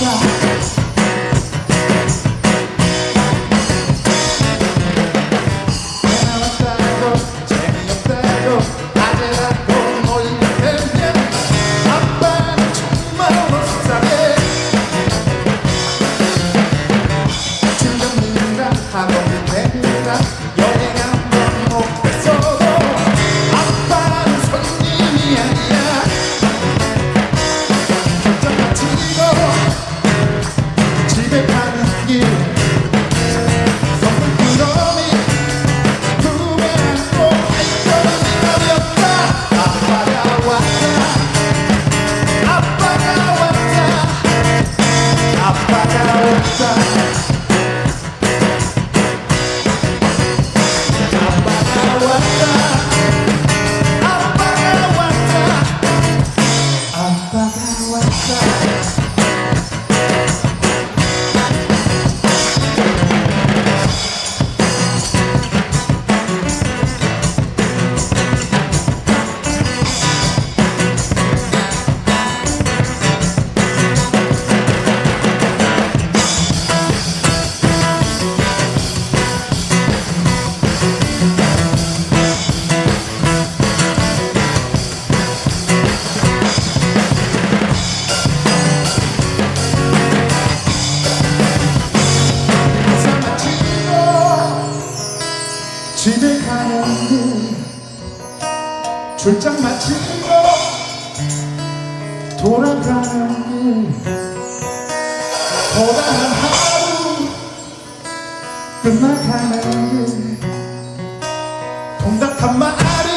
Yeah. Yeah. 출장 마친 거 돌아가는 길 고단한 하루 끝나가는 길 동답한 말이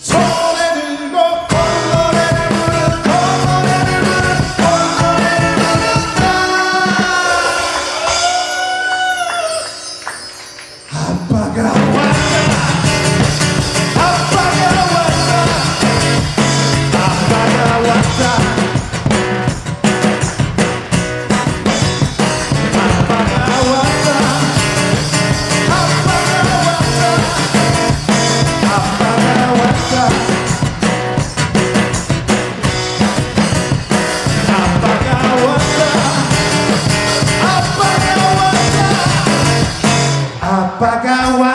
손에 들고 콜로레를 부르는 콜로레를 부르는 콜로레를 부른다 아빠가 pagawa